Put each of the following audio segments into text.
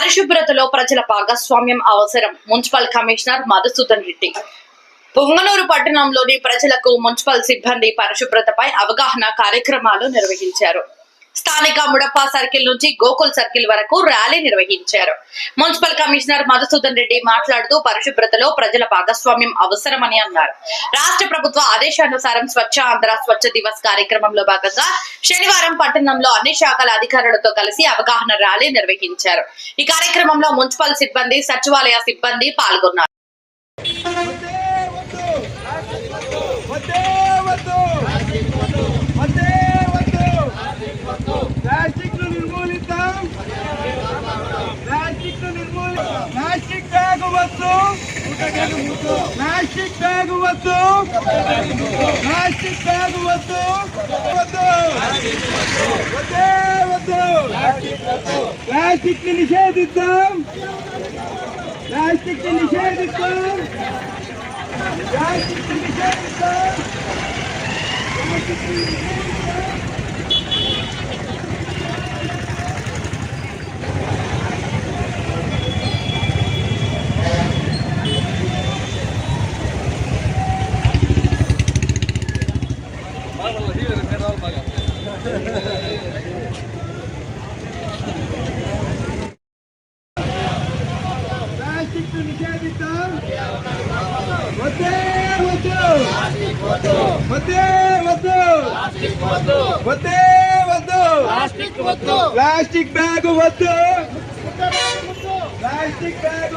పరిశుభ్రతలో ప్రజల భాగస్వామ్యం అవసరం. Municipal commissioner Madhusudan Reddy. Punganur పట్టణంలోని ప్రజలకు మున్సిపల్ సిబ్బంది పరిశుభ్రతపై అవగాహన కార్యక్రమాలు నిర్వహించారు. స్థానిక ముడప్ప సర్కిల్ నుంచి గోకుల్ సర్కిల్ వరకు ర్యాలీ నిర్వహించారు. మున్సిపల్ కమిషనర్ మధుసూదన్ రెడ్డి మాట్లాడుతూ పరిశుభ్రతలో ప్రజల భాగస్వామ్యం అవసరమని అన్నారు. రాష్ట్ర ప్రభుత్వ ఆదేశానుసారం స్వచ్ఛ ఆంధ్ర స్వచ్ఛ దివస్ కార్యక్రమంలో భాగంగా శనివారం పట్టణంలో అన్ని శాఖల అధికారులతో కలిసి అవగాహన ర్యాలీ నిర్వహించారు. ఈ కార్యక్రమంలో మున్సిపల్ సిబ్బంది సచివాలయ సిబ్బంది పాల్గొన్నారు వద్దే వద్దు వద్దే వద్దు ప్లాస్టిక్ను నిర్మూలిద్దాం ప్లాస్టిక్ను నిర్మూలిద్దాం ప్లాస్టిక్ బ్యాగ్ వద్దు ప్లాస్టిక్ బ్యాగ్ వద్దు ప్లాస్టిక్ బ్యాగ్ వద్దు వద్దు వద్దే వద్దు ప్లాస్టిక్ని నిషేధిద్దాం ప్లాస్టిక్ని నిషేధిద్దాం ప్లాస్టిక్ని నిషేధిద్దాం ప్లాస్టిక్ను నిషేధిద్దాం వద్దే వద్దు వద్దే వద్దు వద్దే వద్దు ప్లాస్టిక్ బ్యాగ్ వద్దు ప్లాస్టిక్ బ్యాగ్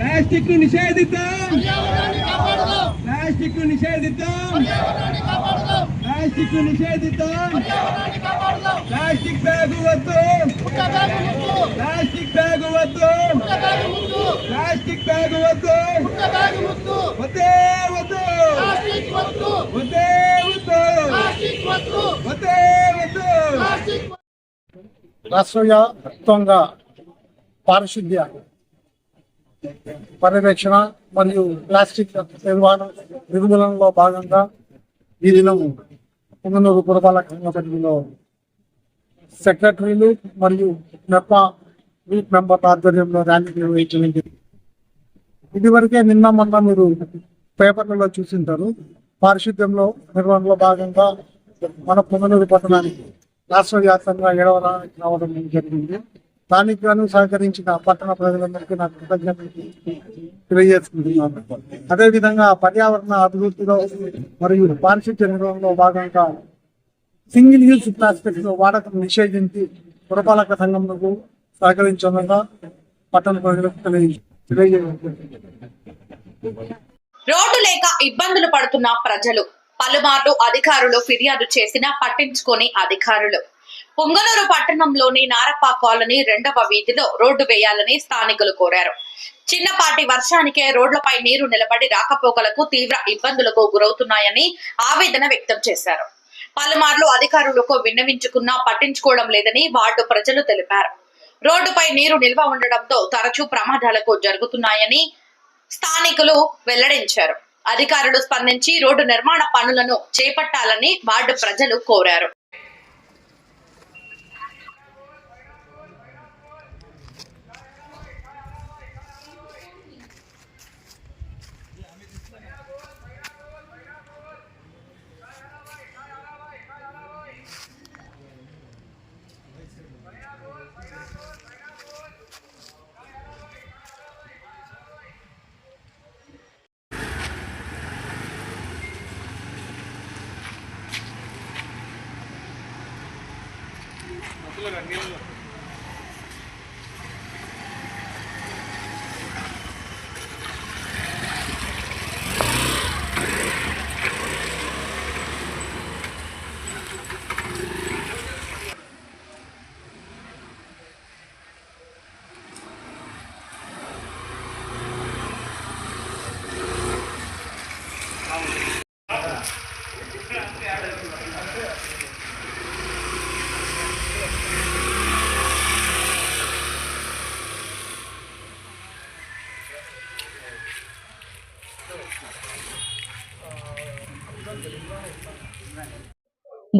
ప్లాస్టిక్ను నిషేధిద్దాం ప్లాస్టిక్ను నిషేధిద్దాం. ప్లాస్టిక్ను నిషేధిద్దాం. ప్లాస్టిక్ బ్యాగ్ వద్దు. ప్లాస్టిక్ బ్యాగ్ వద్దు. ప్లాస్టిక్ బ్యాగ్ వద్దు. వద్దే వద్దు. వద్దే. వద్దు వద్దే. వద్దు. రాష్ట్ర వ్యాప్తంగా పారిశుద్ధ్య పర్యవేక్షణ మరియు ప్లాస్టిక్ నిర్వహణ నిర్మూలనలో భాగంగా ఈ దినం పుంగనూరు పురపాలక సంఘ పరిధిలో సెక్రటరీలు మరియు నెప్ప గ్రూప్ మెంబర్ ఆధ్వర్యంలో ర్యాలీ నిర్వహించడం జరిగింది. ఇదివరకే నిన్న మొన్న మీరు పేపర్లలో చూసింటారు. పారిశుద్ధ్యంలో నిర్వహణలో భాగంగా మన పుంగనూరు పట్టణానికి రాష్ట్ర వ్యాప్తంగా ఏడవ రావడం జరిగింది. దానికి గాను సహకరించిన పట్టణ ప్రజలందరికీ నాకు కృతజ్ఞతలు తెలియజేసుకుంటున్నాను. అదేవిధంగా పర్యావరణ అభివృద్ధిలో మరియు పారిశుద్ధ్య నిర్వహణలో భాగంగా సింగిల్ యూజ్ ప్లాస్టిక్ వాడకం నిషేధించి పురపాలక సంఘంలో సహకరించడంగా పట్టణ ప్రజలకు రోడ్డు లేక ఇబ్బందులు పడుతున్న ప్రజలు పలుమార్లు అధికారులు ఫిర్యాదు చేసినా పట్టించుకొని అధికారులు. పొంగనూరు పట్టణంలోని నారప్ప కాలనీ రెండవ వీధిలో రోడ్డు వేయాలని స్థానికులు కోరారు. చిన్నపాటి వర్షానికే రోడ్లపై నీరు నిలబడి రాకపోకలకు తీవ్ర ఇబ్బందులకు గురవుతున్నాయని ఆవేదన వ్యక్తం చేశారు. పలుమార్లు అధికారులకు విన్నవించుకున్నా పట్టించుకోవడం లేదని వార్డు ప్రజలు తెలిపారు. రోడ్డుపై నీరు నిల్వ ఉండడంతో తరచూ ప్రమాదాలకు జరుగుతున్నాయని స్థానికులు వెల్లడించారు. అధికారులు స్పందించి రోడ్డు నిర్మాణ పనులను చేపట్టాలని వార్డు ప్రజలు కోరారు. Estuve reuniendo.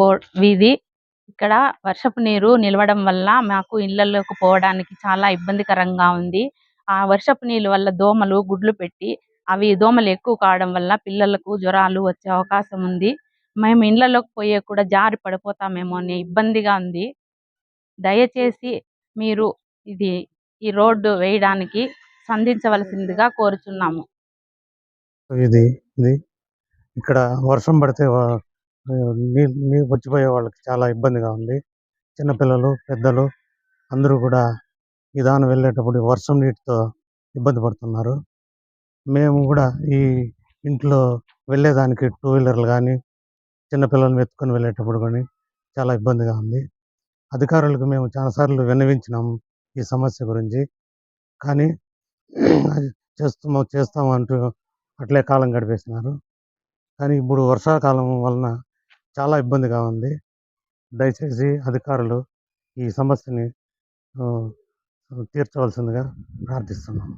బోర్డ్ వీధి ఇక్కడ వర్షపు నీరు నిలవడం వల్ల మాకు ఇళ్ళలోకి పోవడానికి చాలా ఇబ్బందికరంగా ఉంది. ఆ వర్షపు నీళ్ళ వల్ల దోమలు గుడ్లు పెట్టి అవి దోమలు ఎక్కువ కావడం వల్ల పిల్లలకు జ్వరాలు వచ్చే అవకాశం ఉంది. మేము ఇళ్ళలోకి పోయే కూడా జారి పడిపోతామేమో అనే ఇబ్బందిగా ఉంది. దయచేసి మీరు ఇది ఈ రోడ్డు వేయడానికి స్పందించవలసిందిగా కోరుచున్నాము. ఇది ఇది ఇక్కడ వర్షం పడితే నీళ్ళు నీళ్ళు వచ్చిపోయే వాళ్ళకి చాలా ఇబ్బందిగా ఉంది. చిన్నపిల్లలు పెద్దలు అందరూ కూడా ఈ దాని వెళ్ళేటప్పుడు వర్షం నీటితో ఇబ్బంది పడుతున్నారు. మేము కూడా ఈ ఇంట్లో వెళ్ళేదానికి టూ వీలర్లు కానీ చిన్నపిల్లల్ని ఎత్తుకొని వెళ్ళేటప్పుడు కానీ చాలా ఇబ్బందిగా ఉంది. అధికారులకు మేము చాలాసార్లు విన్నవించినాము ఈ సమస్య గురించి. కానీ అది చేస్తాము చేస్తాము అంటూ అట్లే కాలం గడిపేసినారు. కానీ ఇప్పుడు వర్షాకాలం వలన చాలా ఇబ్బందిగా ఉంది. దయచేసి అధికారులు ఈ సమస్యని తీర్చవలసిందిగా ప్రార్థిస్తున్నాము